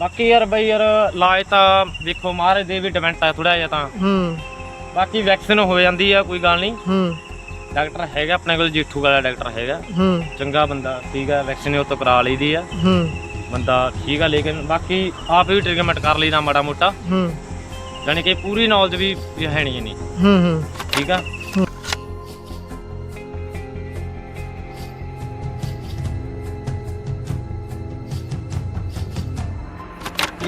ਬਾਕੀ ਯਾਰ ਬਈ ਯਾਰ ਇਲਾਜ ਤਾਂ ਦੇਖੋ ਮਹਾਰਾਜ ਦੇ ਵੀ ਡਿਪੈਂਡ ਆ ਥੋੜਾ ਜਿਹਾ ਤਾਂ। ਹੂੰ। ਬਾਕੀ ਵੈਕਸੀਨ ਹੋ ਜਾਂਦੀ ਆ ਕੋਈ ਗੱਲ ਨਹੀਂ। ਹੂੰ। ਡਾਕਟਰ ਹੈਗਾ ਆਪਣੇ ਕੋਲ ਜੀਠੂ ਵਾਲਾ ਡਾਕਟਰ ਹੈਗਾ। ਹੂੰ। ਚੰਗਾ ਬੰਦਾ ਠੀਕ ਆ ਵੈਕਸੀਨ ਉਹ ਤੋਂ ਕਰਾ ਲਈਦੀ ਆ। ਹੂੰ। ਬੰਦਾ ਠੀਕ ਆ ਲੇਕਿਨ ਬਾਕੀ ਆਪ ਵੀ ਟ੍ਰੀਟਮੈਂਟ ਕਰ ਲਈਦਾ ਮਾੜਾ ਮੋਟਾ। ਹੂੰ। ਯਾਨੀ ਕਿ ਪੂਰੀ ਨੌਲੇਜ ਵੀ ਹੈ ਨਹੀਂ ਨਹੀਂ ਹੂੰ ਹੂੰ। ਠੀਕ ਆ?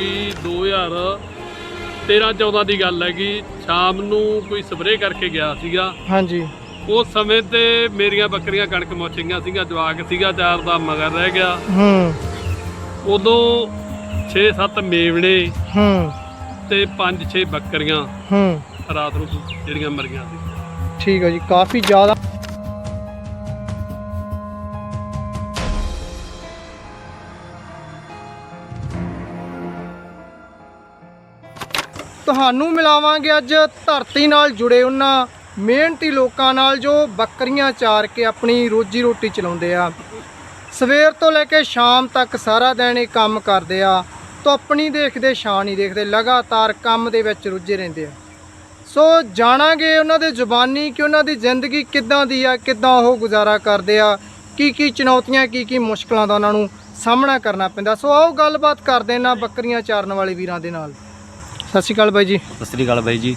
ਕਿ 2013 14 ਦੀ ਗੱਲ ਹੈਗੀ ਸ਼ਾਮ ਨੂੰ ਕੋਈ ਸਪਰੇਅ ਕਰਕੇ ਗਿਆ ਸੀਗਾ। ਹਾਂਜੀ। ਉਸ ਸਮੇਂ ਤੇ ਮੇਰੀਆਂ ਬੱਕਰੀਆਂ ਕਣਕ ਮੋਚੀਆਂ ਸੀਗਾ ਜਵਾਕ ਸੀਗਾ ਚਾਰ ਦਾ ਮਗਰ ਰਹਿ ਗਿਆ। ਹੂੰ। ਉਦੋਂ 6-7 ਮੇਵਣੇ ਹੂੰ। ਤੇ 5-6 ਬੱਕਰੀਆਂ ਹੂੰ। ਰਾਤ ਨੂੰ ਜਿਹੜੀਆਂ ਮਰੀਆਂ ਸੀ। ਠੀਕ ਹੈ ਜੀ ਕਾਫੀ ਜ਼ਿਆਦਾ ਤੁਹਾਨੂੰ ਮਿਲਾਵਾਂਗੇ ਅੱਜ ਧਰਤੀ ਨਾਲ ਜੁੜੇ ਉਹਨਾਂ ਮਿਹਨਤੀ ਲੋਕਾਂ ਨਾਲ ਜੋ ਬੱਕਰੀਆਂ ਚਾਰ ਕੇ ਆਪਣੀ ਰੋਜੀ ਰੋਟੀ ਚਲਾਉਂਦੇ ਆ। ਸਵੇਰ ਤੋਂ ਲੈ ਕੇ ਸ਼ਾਮ ਤੱਕ ਸਾਰਾ ਦਿਨ ਇਹ ਕੰਮ ਕਰਦੇ ਆ। ਧੁੱਪ ਆਪਣੀ ਦੇਖਦੇ ਛਾਂ ਹੀ ਦੇਖਦੇ, ਲਗਾਤਾਰ ਕੰਮ ਦੇ ਵਿੱਚ ਰੁੱਝੇ ਰਹਿੰਦੇ ਆ। ਸੋ ਜਾਣਾਂਗੇ ਉਹਨਾਂ ਦੇ ਜ਼ੁਬਾਨੀ ਕਿ ਉਹਨਾਂ ਦੀ ਜ਼ਿੰਦਗੀ ਕਿੱਦਾਂ ਦੀ ਆ, ਕਿੱਦਾਂ ਉਹ ਗੁਜ਼ਾਰਾ ਕਰਦੇ ਆ ਕੀ ਕੀ ਚੁਣੌਤੀਆਂ ਕੀ ਕੀ ਮੁਸ਼ਕਲਾਂ ਦਾ ਉਹਨਾਂ ਨੂੰ ਸਾਹਮਣਾ ਕਰਨਾ ਪੈਂਦਾ। ਸੋ ਆਓ ਗੱਲਬਾਤ ਕਰਦੇ ਨਾ ਬੱਕਰੀਆਂ ਚਾਰਨ ਵਾਲੇ ਵੀਰਾਂ ਦੇ ਨਾਲ। ਸਤਿ ਸ਼੍ਰੀ ਅਕਾਲ ਬਾਈ ਜੀ। ਸਤਿ ਸ੍ਰੀ ਅਕਾਲ ਬਾਈ ਜੀ।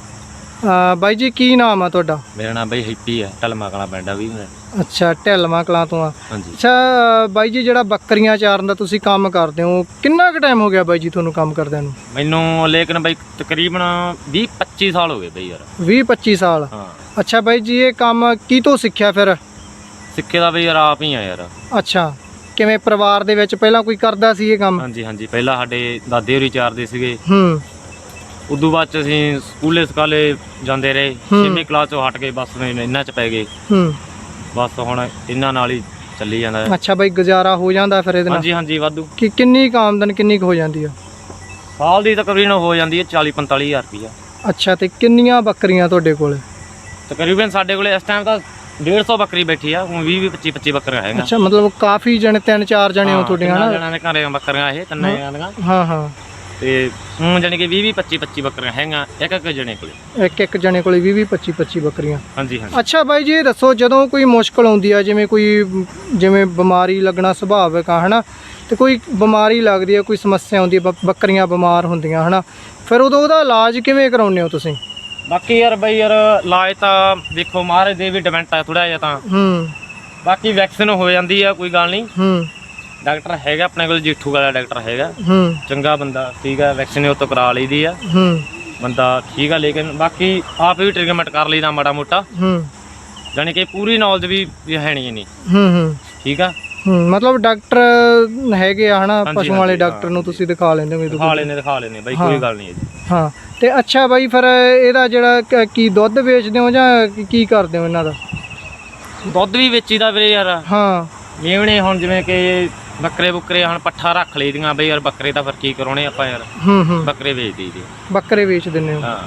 ਅਹ ਬਾਈ ਜੀ ਕੀ ਨਾਮ ਆ ਤੁਹਾਡਾ? ਮੇਰਾ ਨਾਮ ਬਾਈ ਹੈਪੀ ਹੈ ਟਲਮਾ ਕਲਾ ਪਿੰਡ ਆ ਵੀ ਮੇਰਾ। ਅੱਛਾ ਢਿਲਵਾਂ ਕਲਾਂ ਤੋਂ ਆ। ਹਾਂਜੀ। ਅੱਛਾ ਅਹ ਬਾਈ ਜੀ ਜਿਹੜਾ ਬੱਕਰੀਆਂ ਚਾਰਨ ਦਾ ਤੁਸੀਂ ਕੰਮ ਕਰਦੇ ਹੋ ਕਿੰਨਾ ਕੁ ਟਾਈਮ ਹੋ ਗਿਆ ਬਾਈ ਜੀ ਤੁਹਾਨੂੰ ਕੰਮ ਕਰਦਿਆਂ ਨੂੰ? ਮੈਨੂੰ ਲੇਕਿਨ ਬਾਈ ਤਕਰੀਬਨ 20 25 ਸਾਲ ਹੋ ਗਏ ਬਾਈ ਯਾਰ। 20 25 ਸਾਲ। ਹਾਂ। ਅੱਛਾ ਬਾਈ ਜੀ ਇਹ ਕੰਮ ਕੀ ਤੋਂ ਸਿੱਖਿਆ ਫਿਰ? ਸਿੱਖੇ ਦਾ ਬਈ ਯਾਰ ਆਪ ਹੀ ਆ ਯਾਰ। ਅੱਛਾ ਕਿਵੇਂ ਪਰਿਵਾਰ ਦੇ ਵਿੱਚ ਪਹਿਲਾਂ ਕੋਈ ਕਰਦਾ ਸੀ ਇਹ ਕੰਮ? ਹਾਂਜੀ ਹਾਂਜੀ। ਪਹਿਲਾਂ ਸਾਡੇ ਦਾਦੇ ਹੋਰੀ ਚਾਰਦੇ ਸੀਗੇ। ਹੂੰ। ਉਦੋਂ ਬਾਅਦ ਚ ਅਸੀਂ ਸਕੂਲੇ ਸਕਾਲੇ ਜਾਂਦੇ ਰਹੇ। ਹੂੰ। ਕਲਾਸ ਚੋਂ ਹਟ ਕੇ ਬਸ ਫਿਰ ਇਹਨਾਂ ਚ ਪੈ ਗਏ। ਹੂੰ। ਬਸ ਹੁਣ ਇਹਨਾਂ ਨਾਲ ਹੀ ਚੱਲੀ ਜਾਂਦਾ ਹੈ। ਅੱਛਾ ਬਾਈ ਗੁਜ਼ਾਰਾ ਹੋ ਜਾਂਦਾ ਫਿਰ ਇਹਦੇ ਨਾਲ? ਹਾਂਜੀ ਹਾਂਜੀ ਵਾਧੂ। ਕਿ ਕਿੰਨੀ ਕੁ ਆਮਦਨ ਕਿੰਨੀ ਕੁ ਹੋ ਜਾਂਦੀ ਆ? ਸਾਲ ਦੀ ਤਕਰੀਬਨ ਹੋ ਜਾਂਦੀ ਹੈ 40 45 ਹਜ਼ਾਰ ਰੁਪਈਆ। ਅੱਛਾ ਤੇ ਕਿੰਨੀਆਂ ਬੱਕਰੀਆਂ ਤੁਹਾਡੇ ਕੋਲ? ਤਕਰੀਬਨ ਸਾਡੇ ਕੋਲੇ ਇਸ ਟਾਈਮ ਤਾਂ 150 ਬੱਕਰੀ ਬੈਠੀ ਆ ਹੁਣ 20 25 25 ਬੱਕਰੀਆਂ ਹੈਗੀਆਂ। ਅੱਛਾ ਮਤਲਬ ਕਾਫੀ ਜਣੇ ਤਿੰਨ ਚਾਰ ਜਣੇ ਹੋ ਤਿੰਨਾਂ ਹਨਾ? ਜਣਿਆਂ ਦੇ ਘਰੇ ਬੱਕਰੀਆਂ ਇਹ ਤਿੰਨਾਂ ਹਾਂ ਹਾਂ। ਤੇ ਹੁਣ ਜਾਨੀ ਕਿ 20 20 25 25 ਬੱਕਰੀਆਂ ਹੈਗੀਆਂ ਇੱਕ ਇੱਕ ਜਣੇ ਕੋਲੇ। ਇੱਕ ਇੱਕ ਜਣੇ ਕੋਲੇ 20 20 25 25 ਬੱਕਰੀਆਂ। ਹਾਂਜੀ ਹਾਂਜੀ। ਅੱਛਾ ਬਾਈ ਜੀ ਇਹ ਦੱਸੋ ਜਦੋਂ ਕੋਈ ਮੁਸ਼ਕਲ ਆਉਂਦੀ ਆ ਜਿਵੇਂ ਕੋਈ ਜਿਵੇਂ ਬਿਮਾਰੀ ਲੱਗਣਾ ਸੁਭਾਵਿਕ ਆ ਹਨਾ? ਤੇ ਕੋਈ ਬਿਮਾਰੀ ਲੱਗਦੀ ਆ ਕੋਈ ਸਮੱਸਿਆ ਆਉਂਦੀ ਆ ਬੱਕਰੀਆਂ ਬਿਮਾਰ ਹੁੰਦੀਆਂ ਹਨਾ? ਫਿਰ ਉਦੋਂ ਉਹਦਾ ਇਲਾਜ ਕਿਵੇਂ ਕਰਾਉਂਦੇ ਹੋ ਤੁਸੀਂ? ਬਾਕੀ ਯਾਰ ਬਈ ਯਾਰ ਇਲਾਜ ਤਾਂ ਦੇਖੋ ਮਹਾਰਾਜ ਦੇ ਵੀ ਡਿਪੈਂਡ ਆ ਥੋੜਾ ਜਿਹਾ ਤਾਂ। ਹੂੰ। ਬਾਕੀ ਵੈਕਸੀਨ ਹੋ ਜਾਂਦੀ ਆ ਕੋਈ ਗੱਲ ਨਹੀਂ। ਹੂੰ। ਡਾਕਟਰ ਹੈਗਾ ਆਪਣੇ ਕੋਲ ਜੀਠੂ ਵਾਲਾ ਡਾਕਟਰ ਹੈਗਾ। ਹੂੰ। ਚੰਗਾ ਬੰਦਾ ਠੀਕ ਆ ਵੈਕਸੀਨ ਉਹ ਤੋਂ ਕਰਾ ਲਈਦੀ ਆ। ਹੂੰ। ਬੰਦਾ ਠੀਕ ਆ ਲੇਕਿਨ ਬਾਕੀ ਆਪ ਵੀ ਟ੍ਰੀਟਮੈਂਟ ਕਰ ਲਈਦਾ ਮਾੜਾ ਮੋਟਾ। ਹੂੰ। ਯਾਨੀ ਕਿ ਪੂਰੀ ਨੌਲੇਜ ਵੀ ਹੈ ਨਹੀਂ ਨਹੀਂ ਹੂੰ ਹੂੰ। ਠੀਕ ਆ? ਹੂੰ ਮਤਲਬ ਡਾਕਟਰ ਹੈਗੇ ਆ ਹਨਾ? ਪਸ਼ੂਆਂ ਵਾਲੇ ਡਾਕਟਰ ਨੂੰ ਤੁਸੀਂ ਦਿਖਾ ਲੈਂਦੇ ਹੋ ਦਿਖਾ ਲੈਨੇ ਦਿਖਾ ਲੈਨੇ ਬਾਈ ਕੋਈ ਗੱਲ ਨਹੀਂ ਇਹਦੀ ਹਾਂ ਤੇ ਅੱਛਾ ਬਾਈ ਫਿਰ ਇਹਦਾ ਜਿਹੜਾ ਕ- ਕੀ ਦੁੱਧ ਵੇਚਦੇ ਹੋ ਜਾਂ ਕੀ- ਕੀ ਕਰਦੇ ਹੋ ਇਹਨਾਂ ਦਾ? ਦੁੱਧ ਵੀ ਵੇਚੀਦਾ ਵੀਰੇ ਯਾਰ। ਹਾਂ। ਮੇਵਣੇ ਹੁਣ ਜਿਵੇਂ ਕਿ ਬੱਕਰੇ ਬੁੱਕਰੇ ਹੁਣ ਪੱਠਾ ਰੱਖ ਲਈਦੀਆਂ ਬਈ ਯਾਰ ਬੱਕਰੇ ਤਾਂ ਫਿਰ ਕੀ ਕਰਾਉਣੇ ਆਪਾਂ ਯਾਰ? ਹੂੰ ਹੂੰ। ਬੱਕਰੇ ਵੇਚ ਦਈਦੇ ਬੱਕਰੇ ਵੇਚ ਦਿੰਦੇ ਹੋ? ਹਾਂ।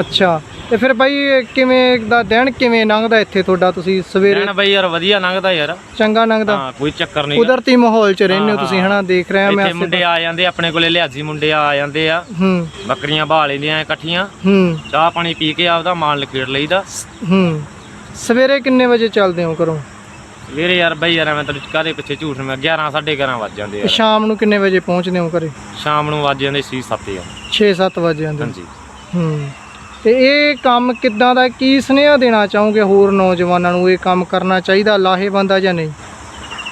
ਅੱਛਾ। ਤੇ ਫਿਰ ਬਾਈ ਕਿਵੇਂ ਦਾ ਦਿਨ ਕਿਵੇਂ ਲੰਘਦਾ ਇੱਥੇ ਤੁਹਾਡਾ? ਤੁਸੀਂ ਸਵੇਰੇ ਰਹਿਣ ਬਈ ਯਾਰ ਵਧੀਆ ਲੰਘਦਾ ਯਾਰ। ਚੰਗਾ ਲੰਘਦਾ? ਹਾਂ ਕੋਈ ਚੱਕਰ ਨਹੀਂ ਕੁਦਰਤੀ ਮਾਹੌਲ 'ਚ ਰਹਿੰਦੇ ਹੋ ਤੁਸੀਂ। ਹਨਾ? ਦੇਖ ਰਿਹਾ ਮੈਂ ਇੱਥੇ ਮੁੰਡੇ ਆ ਜਾਂਦੇ ਆਪਣੇ ਕੋਲੇ ਲਿਆਜੀ ਮੁੰਡੇ ਆ ਜਾਂਦੇ ਆ। ਹੂੰ। ਬੱਕਰੀਆਂ ਬਾਹ ਲੈਂਦੀਆਂ ਇਕੱਠੀਆਂ। ਹੂੰ। ਚਾਹ ਪਾਣੀ ਪੀ ਕੇ ਆਪਦਾ ਮਾਲ ਲਖੇੜ ਲਈਦਾ। ਹੂੰ। ਸਵੇਰੇ ਕਿੰਨੇ ਵਜੇ ਚੱਲਦੇ ਹੋ ਘਰੋਂ? ਵੀਰੇ ਯਾਰ ਬਈ ਯਾਰ ਮੈਂ ਤੈਨੂੰ ਕਾਹਦੇ ਪਿੱਛੇ ਝੂਠ ਮੈਂ 11 11:30 ਵੱਜ ਜਾਂਦੇ ਯਾਰ ਸ਼ਾਮ ਨੂੰ ਕਿੰਨੇ ਵਜੇ ਪਹੁੰਚਦੇ ਹੋ ਘਰੇ? ਸ਼ਾਮ ਨੂੰ ਵੱਜ ਜਾਂਦੇ 6 7 ਆ। 6-7 ਵਜੇ ਆਉਂਦੇ ਹੋ। ਹਾਂਜੀ। ਹੂੰ। ਤੇ ਇਹ ਕੰਮ ਕਿੱਦਾਂ ਦਾ ਕੀ ਸੁਨੇਹਾ ਦੇਣਾ ਚਾਹੋਗੇ ਹੋਰ ਨੌਜਵਾਨਾਂ ਨੂੰ? ਇਹ ਕੰਮ ਕਰਨਾ ਚਾਹੀਦਾ ਲਾਹੇਵੰਦ ਆ ਜਾਂ ਨਹੀਂ?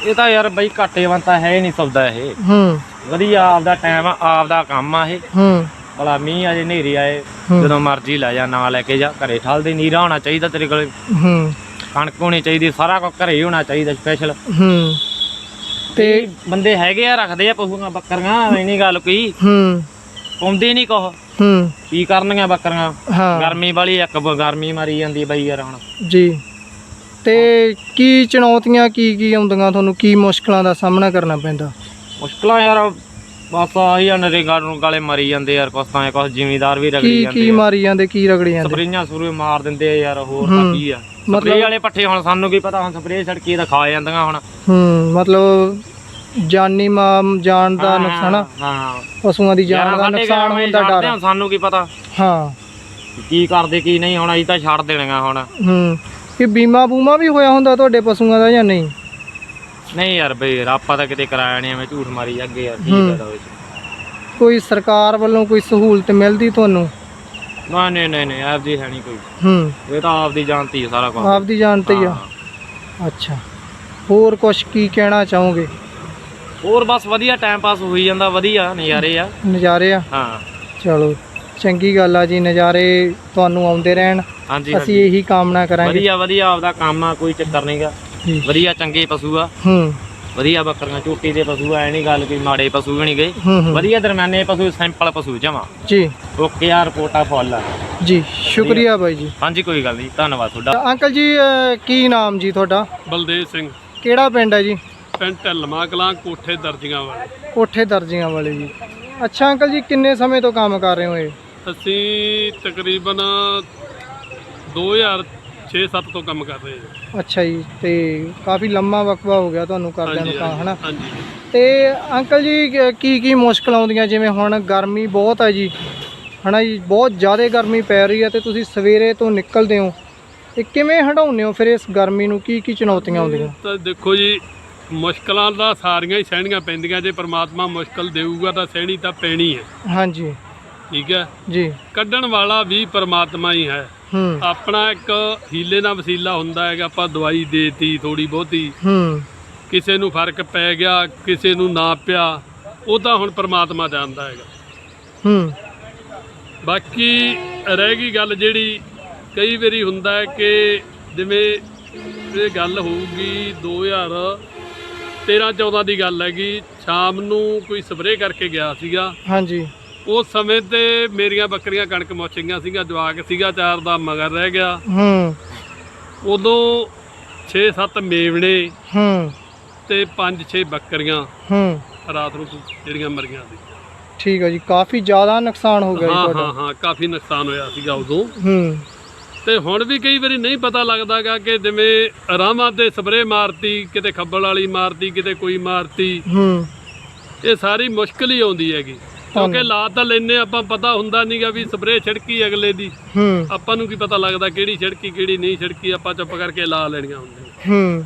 ਇਹ ਤਾਂ ਯਾਰ ਬਈ ਘਾਟੇ ਤਾਂ ਹੈ ਹੀ ਨਹੀਂ ਸੌਦਾ ਇਹ। ਹੂੰ। ਵਧੀਆ ਆਪਦਾ ਟਾਈਮ ਆ ਆਪਦਾ ਕੰਮ ਆ ਇਹ। ਹੂੰ। ਭਲਾ ਮੀਂਹ ਅਜੇ ਹਨੇਰੀ ਆਏ। ਜਦੋਂ ਮਰਜ਼ੀ ਲੈ ਜਾ ਨਾ ਲੈ ਕੇ ਜਾ ਘਰੇ ਠਲਦੇ ਨੀਰਾ ਹੋਣਾ ਚਾਹੀਦਾ ਤੇਰੇ ਕੋਲ। ਹੂੰ। ਕਣਕ ਹੋਣੀ ਚਾਹੀਦੀ ਸਾਰਾ ਕੁਝ ਘਰੇ ਹੀ ਹੋਣਾ ਚਾਹੀਦਾ ਸਪੈਸ਼ਲ ਹੂੰ। ਤੇ ਬੰਦੇ ਹੈਗੇ ਆ ਰੱਖਦੇ ਆ ਪਸ਼ੂਆਂ ਬੱਕਰੀਆਂ ਐ ਨਹੀਂ ਗੱਲ ਕੋਈ ਹੂੰ। ਪਾਉਂਦੇ ਨਹੀਂ ਕੁਛ। ਹੂੰ। ਕੀ ਕਰਨਗੀਆਂ ਬੱਕਰੀਆਂ? ਹਾਂ। ਗਰਮੀ ਵਾਲੀ ਇੱਕ ਗਰਮੀ ਮਾਰੀ ਜਾਂਦੀ ਬਈ ਯਾਰ ਹੁਣ। ਜੀ। ਤੇ ਕੀ ਚੁਣੌਤੀਆਂ ਕੀ ਕੀ ਆਉਂਦੀਆਂ ਤੁਹਾਨੂੰ? ਕੀ ਮੁਸ਼ਕਲਾਂ ਦਾ ਸਾਹਮਣਾ ਕਰਨਾ ਪੈਂਦਾ? ਮੁਸ਼ਕਲਾਂ ਯਾਰ ਬਸ ਆਹੀ ਆ ਨਰੇਗਾ ਨੂੰ ਗਾਲੇ ਮਾਰੀ ਜਾਂਦੇ ਯਾਰ ਕੁਛ ਤਾਂ ਕੁਛ ਜ਼ਿਮੀਦਾਰ ਵੀ ਰਗੜੀ ਕੀ ਜਾਂਦੇ ਕੀ ਆ। ਮਾਰੀ ਜਾਂਦੇ ਕੀ ਰਗੜੀ ਜਾਂਦੇ? ਸਪਰੇਆਂ ਸੂਰੇ ਮਾਰ ਦਿੰਦੇ ਆ ਯਾਰ ਹੋਰ ਤਾਂ। ਕੀ ਆ? ਮਤਲਬ- ਸਪਰੇ ਵਾਲੇ ਪੱਠੇ ਹੁਣ ਸਾਨੂੰ ਕੀ ਪਤਾ ਹੁਣ ਸਪਰੇ ਛੜਕੀ ਤਾਂ ਖਾ ਜਾਂਦੀਆਂ ਹੁਣ। ਹੂੰ ਮਤਲਬ ਜਾਨੀ ਮਾਮ ਜਾਨ ਦਾ ਨੁਕਸਾਨ ਹਾਂ ਪਸ਼ੂਆਂ ਦੀ ਜਾਨ ਦਾ ਸਾਡੇ ਨੁਕਸਾਨ ਹੋਣ ਦਾ ਡਰ। ਆ, ਸਾਨੂੰ ਕੀ ਪਤਾ। ਹਾਂ। ਕੀ ਕਰਦੇ ਕੀ ਨਹੀਂ ਹੁਣ ਅਸੀਂ ਤਾਂ ਛੱਡ ਦੇਣੀਆਂ ਹੁਣ। ਹੂੰ। ਕਿ ਬੀਮਾ ਬੂਮਾ ਵੀ ਹੋਇਆ ਹੁੰਦਾ ਤੁਹਾਡੇ ਪਸ਼ੂਆਂ ਦਾ ਜਾਂ ਨਹੀਂ? ਨਹੀਂ ਯਾਰ ਬਈ ਆਪਾਂ ਤਾਂ ਕਿਤੇ ਕਰਾਇਆ ਨਹੀਂ ਐਵੇਂ ਝੂਠ ਮਾਰੀ ਅੱਗੇ ਯਾਰ ਕੀ ਹੂੰ। ਫਾਇਦਾ ਹੋਵੇ ਕੋਈ ਸਰਕਾਰ ਵੱਲੋਂ ਕੋਈ ਸਹੂਲਤ ਮਿਲਦੀ ਤੁਹਾਨੂੰ? ਨਾ ਨਹੀਂ ਨਹੀਂ ਨਹੀਂ ਆਪਦੀ ਹੈ ਨਹੀਂ ਕੋਈ। ਹੂੰ। ਇਹ ਤਾਂ ਆਪਦੀ ਜਾਣਤੀ ਹੈ ਸਾਰਾ ਕੁਝ ਆਪਦੀ ਜਾਨ ਤੇ ਹੀ। ਆ ਅੱਛਾ। ਹੋਰ ਕੁਝ ਕੀ ਕਹਿਣਾ ਚਾਹੋਗੇ? ਹੋਰ ਬਸ ਵਧੀਆ ਟਾਈਮ ਪਾਸ ਹੋਈ ਜਾਂਦਾ ਵਧੀਆ ਨਜ਼ਾਰੇ ਆ। ਨਜ਼ਾਰੇ ਆ? ਹਾਂ। ਚਲੋ ਚੰਗੀ ਗੱਲ ਆ ਜੀ ਨਜ਼ਾਰੇ ਤੁਹਾਨੂੰ ਆਉਂਦੇ ਰਹਿਣ। ਹਾਂਜੀ ਅਸੀਂ ਹਾਂਜੀ। ਇਹੀ ਕਾਮਨਾ ਕਰਾਂਗੇ। ਵਧੀਆ ਵਧੀਆ ਆਪਦਾ ਕੰਮ ਆ ਕੋਈ ਚੱਕਰ ਨਹੀਂਗਾ ਜੀ। ਵਧੀਆ ਚੰਗੇ ਪਸ਼ੂ ਆ। ਹੂੰ। ਵਧੀਆ ਬੱਕਰੀਆਂ ਝੋਟੀ ਦੇ ਪਸ਼ੂ ਆ ਐ ਨਹੀਂ ਗੱਲ ਕੋਈ ਮਾੜੇ ਪਸ਼ੂ ਵੀ ਨਹੀਂ ਗਏ। ਹੂੰ ਵਧੀਆ ਦਰਮਿਆਨੇ ਪਸ਼ੂ ਸਿੰਪਲ ਪਸ਼ੂ ਜਮਾ। ਜੀ। ਓਕੇ ਆ ਰਿਪੋਰਟਾਂ ਫੁੱਲ ਆ। ਜੀ ਸ਼ੁਕਰੀਆ ਬਾਈ ਜੀ। ਹਾਂਜੀ ਕੋਈ ਗੱਲ ਨਹੀਂ ਧੰਨਵਾਦ ਤੁਹਾਡਾ। ਅੰਕਲ ਜੀ ਅਹ, ਕੀ ਨਾਮ ਜੀ ਤੁਹਾਡਾ? ਬਲਦੇਵ ਸਿੰਘ। ਕਿਹੜਾ ਪਿੰਡ ਹੈ ਜੀ? ਪਿੰਡ ਢਲਮਾ ਕਲਾਂ ਕੋਠੇ ਦਰਜੀਆਂ ਵਾਲੇ। ਕੋਠੇ ਦਰਜੀਆਂ ਵਾਲੇ ਜੀ। ਅੱਛਾ ਅੰਕਲ ਜੀ ਕਿੰਨੇ ਸਮੇਂ ਤੋਂ ਕੰਮ ਕਰ ਰਹੇ ਹੋ ਇਹ? ਅਸੀਂ ਤਕਰੀਬਨ 2006-7 ਤੋਂ ਕੰਮ ਕਰ ਰਹੇ ਹਾਂ ਅੱਛਾ ਜੀ ਤੇ ਕਾਫੀ ਲੰਮਾ ਵਕਫਾ ਹੋ ਗਿਆ ਤੁਹਾਨੂੰ ਕਰਦਿਆਂ ਨੂੰ ਕੰਮ ਹਨਾ? ਹਾਂਜੀ ਤੇ ਅੰਕਲ ਜੀ ਕ- ਕੀ ਕੀ ਮੁਸ਼ਕਲ ਆਉਂਦੀਆਂ? ਜਿਵੇਂ ਹੁਣ ਗਰਮੀ ਬਹੁਤ ਹੈ ਜੀ ਹਨਾ ਜੀ? ਬਹੁਤ ਜ਼ਿਆਦਾ ਗਰਮੀ ਪੈ ਰਹੀ ਹੈ ਤੇ ਤੁਸੀਂ ਸਵੇਰੇ ਤੋਂ ਨਿਕਲਦੇ ਹੋ। ਤੇ ਕਿਵੇਂ ਹਟਾਉਂਦੇ ਹੋ ਫਿਰ ਇਸ ਗਰਮੀ ਨੂੰ? ਕੀ ਕੀ ਚੁਣੌਤੀਆਂ ਆਉਂਦੀਆਂ? ਤਾਂ ਦੇਖੋ ਜੀ ਮੁਸ਼ਕਲਾਂ ਤਾਂ ਸਾਰੀਆਂ ਹੀ ਸਹਿਣੀਆਂ ਪੈਂਦੀਆਂ। ਜੇ ਪ੍ਰਮਾਤਮਾ ਮੁਸ਼ਕਲ ਦੇਊਗਾ ਤਾਂ ਸਹਿਣੀ ਤਾਂ ਪੈਣੀ ਹੈ। ਹਾਂਜੀ। ਠੀਕ ਹੈ? ਜੀ। ਕੱਢਣ ਵਾਲਾ ਵੀ ਪ੍ਰਮਾਤਮਾ ਹੀ ਹੈ। ਹੂੰ। ਆਪਣਾ ਇੱਕ ਹੀਲੇ ਦਾ ਵਸੀਲਾ ਹੁੰਦਾ ਹੈਗਾ ਆਪਾਂ ਦਵਾਈ ਦੇਤੀ ਥੋੜੀ ਬਹੁਤੀ। ਹੂੰ। ਕਿਸੇ ਨੂੰ ਫ਼ਰਕ ਪੈ ਗਿਆ ਕਿਸੇ ਨੂੰ ਨਾ ਪਿਆ ਉਹ ਤਾਂ ਹੁਣ ਪ੍ਰਮਾਤਮਾ ਜਾਣਦਾ ਹੈਗਾ। ਹੂੰ। ਬਾਕੀ ਰਹਿ ਗਈ ਗੱਲ ਜਿਹੜੀ ਕਈ ਵਾਰੀ ਹੁੰਦਾ ਹੈ ਕਿ ਜਿਵੇਂ ਇਹ ਗੱਲ ਹੋਊਗੀ 2013 14 ਦੀ ਗੱਲ ਹੈਗੀ ਸ਼ਾਮ ਨੂੰ ਕੋਈ ਸਪਰੇਅ ਕਰਕੇ ਗਿਆ ਸੀਗਾ। ਹਾਂਜੀ। ਉਸ ਸਮੇਂ ਤੇ ਮੇਰੀਆਂ ਬੱਕਰੀਆਂ ਕਣਕ ਮੁੱਚ ਗਈਆਂ ਸੀਗਾ ਜਵਾਕ ਸੀਗਾ ਚਾਰ ਦਾ ਮਗਰ ਰਹਿ ਗਿਆ। ਹੂੰ। ਉਦੋਂ 6-7 ਮੇਵਣੇ ਹੂੰ। ਤੇ 5-6 ਬੱਕਰੀਆਂ ਹੂੰ। ਰਾਤ ਨੂੰ ਜਿਹੜੀਆਂ ਮਰੀਆਂ ਸੀ। ਠੀਕ ਹੈ ਜੀ ਕਾਫੀ ਜ਼ਿਆਦਾ ਨੁਕਸਾਨ ਹੋ ਗਿਆ ਜੀ ਹਾਂ ਹਾਂ ਤੁਹਾਡਾ। ਹਾਂ ਕਾਫੀ ਨੁਕਸਾਨ ਹੋਇਆ ਸੀਗਾ ਉਦੋਂ। ਹੂੰ। ਤੇ ਹੁਣ ਵੀ ਕਈ ਵਾਰੀ ਨਹੀਂ ਪਤਾ ਲੱਗਦਾਗਾ ਕਿ ਜਿਵੇਂ ਰਾਮਾਂ ਤੇ ਸਪਰੇਅ ਮਾਰਤੀ ਕਿਤੇ ਖੱਬਲ ਵਾਲੀ ਮਾਰਤੀ ਕਿਤੇ ਕੋਈ ਮਾਰਤੀ ਹੂੰ। ਇਹ ਸਾਰੀ ਮੁਸ਼ਕਲ ਹੀ ਆਉਂਦੀ ਹੈਗੀ। ਕਿਉਂਕਿ ਲਾ ਤਾਂ ਲੈਨੇ ਆਪਾਂ ਪਤਾ ਹੁੰਦਾ ਨਹੀਂਗਾ ਵੀ ਸਪਰੇਅ ਛਿੜਕੀ ਅਗਲੇ ਦੀ। ਹੂੰ। ਆਪਾਂ ਨੂੰ ਕੀ ਪਤਾ ਲੱਗਦਾ ਕਿਹੜੀ ਛਿੜਕੀ ਕਿਹੜੀ ਨਹੀਂ ਛਿੜਕੀ ਆਪਾਂ ਚੁੱਪ ਕਰਕੇ ਲਾ ਲੈਣੀਆਂ ਹੁੰਦੀਆਂ। ਹੂੰ।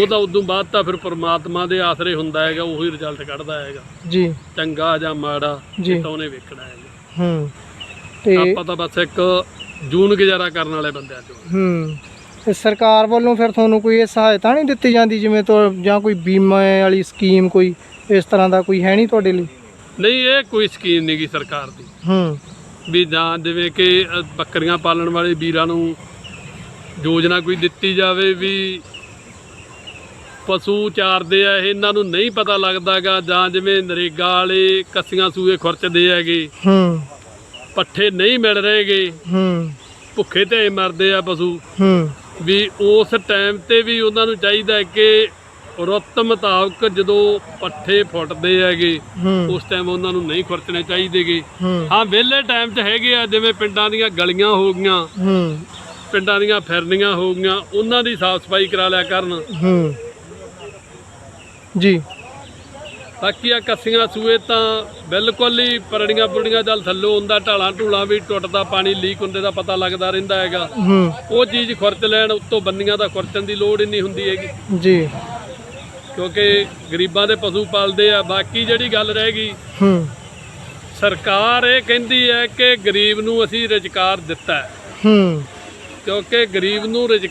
ਉਹਦਾ ਉਦੋਂ ਬਾਅਦ ਤਾਂ ਫਿਰ ਪ੍ਰਮਾਤਮਾ ਦੇ ਆਸਰੇ ਹੁੰਦਾ ਹੈਗਾ ਉਹੀ ਰਿਜ਼ਲਟ ਕੱਢਦਾ ਹੈਗਾ। ਜੀ। ਚੰਗਾ ਜਾਂ ਮਾੜਾ। ਇਹ ਤਾਂ ਉਹਨੇ ਵੇਖਣਾ ਹੈਗਾ ਹੂੰ। ਤੇ ਆਪਾਂ ਤਾਂ ਬਸ ਇੱਕ ਜੂਨ ਗੁਜ਼ਾਰਾ ਕਰਨ ਵਾਲੇ ਬੰਦਿਆਂ ਚੋਂ। ਹੂੰ। ਤੇ ਸਰਕਾਰ ਵੱਲੋਂ ਫਿਰ ਤੁਹਾਨੂੰ ਕੋਈ ਇਹ ਸਹਾਇਤਾ ਨਹੀਂ ਦਿੱਤੀ ਜਾਂਦੀ ਜਿਵੇਂ ਤੋਂ ਜਾਂ ਕੋਈ ਬੀਮਾ ਵਾਲੀ ਸਕੀਮ ਕੋਈ ਇਸ ਤਰ੍ਹਾਂ ਦਾ ਕੋਈ ਹੈ ਨਹੀਂ ਤੁਹਾਡੇ ਲਈ? ਨਹੀਂ ਇਹ ਕੋਈ ਸਕੀਮ ਨਹੀਂਗੀ ਸਰਕਾਰ ਦੀ। ਹੂੰ। ਵੀ ਜਾਂ ਜਿਵੇਂ ਕਿ ਅ, ਬੱਕਰੀਆਂ ਪਾਲਣ ਵਾਲੇ ਵੀਰਾਂ ਨੂੰ ਯੋਜਨਾ ਕੋਈ ਦਿੱਤੀ ਜਾਵੇ ਵੀ ਪਸ਼ੂ ਚਾਰਦੇ ਆ ਇਹ ਇਹਨਾਂ ਨੂੰ ਨਹੀਂ ਪਤਾ ਲੱਗਦਾਗਾ ਜਾਂ ਜਿਵੇਂ ਨਰੇਗਾ ਵਾਲੇ ਕੱਸੀਆਂ ਸੂਏ ਖੁਰਚਦੇ ਹੈਗੇ ਹੂੰ। ਪੱਠੇ ਨਹੀਂ ਮਿਲ ਰਹੇਗੇ ਹੂੰ। ਭੁੱਖੇ ਤੇ ਮਰਦੇ ਆ ਪਸ਼ੂ। ਹੂੰ। ਵੀ ਉਸ ਟਾਈਮ ਤੇ ਵੀ ਉਹਨਾਂ ਨੂੰ ਚਾਹੀਦਾ ਹੈ ਕਿ ਰੁੱਤ ਮੁਤਾਬਕ ਜਦੋਂ ਪੱਠੇ ਫੁੱਟਦੇ ਹੈਗੇ ਉਸ ਟਾਈਮ ਉਹਨਾਂ ਨੂੰ ਨਹੀਂ ਖੁਰਚਣੇ ਚਾਹੀਦੇਗੇ। ਹੂੰ। ਵਿਹਲੇ ਟਾਈਮ 'ਚ ਹੈਗੇ ਆ ਜਿਵੇਂ ਪਿੰਡਾਂ ਦੀਆਂ ਗਲੀਆਂ ਹੋ ਗਈਆਂ ਪਿੰਡਾਂ ਦੀਆਂ ਫਿਰਨੀਆਂ ਹੋ ਗਈਆਂ ਉਹਨਾਂ ਦੀ ਸਾਫ਼ ਸਫ਼ਾਈ ਕਰਾ ਲਿਆ ਕਰਨ। ਜੀ। ਬਾਕੀ ਆ ਕੱਸੀਆਂ ਸੂਏ ਤਾਂ ਬਿਲਕੁਲ ਹੀ ਪਰੜੀਆਂ ਪੁਰੜੀਆਂ ਚੱਲ ਥੱਲੋਂ ਹੁੰਦਾ ਢਾਲਾਂ ਢੂਲਾਂ ਵੀ ਟੁੱਟਦਾ ਪਾਣੀ ਲੀਕ ਹੁੰਦੇ ਦਾ ਪਤਾ ਲੱਗਦਾ ਰਹਿੰਦਾ ਹੈਗਾ। ਉਹ ਚੀਜ਼ ਖੁਰਚ ਲੈਣ ਉੱਤੋਂ ਬੰਨੀਆਂ ਦਾ ਖੁਰਚਣ ਦੀ ਲੋੜ ਹੀ ਨਹੀਂ ਹੁੰਦੀ ਹੈਗੀ। ਜੀ। ਕਿਉਂਕਿ ਗਰੀਬਾਂ ਦੇ ਪਸ਼ੂ ਪਾਲਦੇ ਆ ਬਾਕੀ ਜਿਹੜੀ ਗੱਲ ਰਹਿ ਗਈ ਹੂੰ। ਸਰਕਾਰ ਇਹ ਕਹਿੰਦੀ ਹੈ ਕਿ ਗਰੀਬ ਨੂੰ ਅਸੀਂ ਰੁਜ਼ਗਾਰ ਦਿੱਤਾ ਹੈ। ਹੂੰ। ਕਿਉਂਕਿ ਗਰੀਬ ਨੂੰ ਰੁਜ਼ਗਾਰ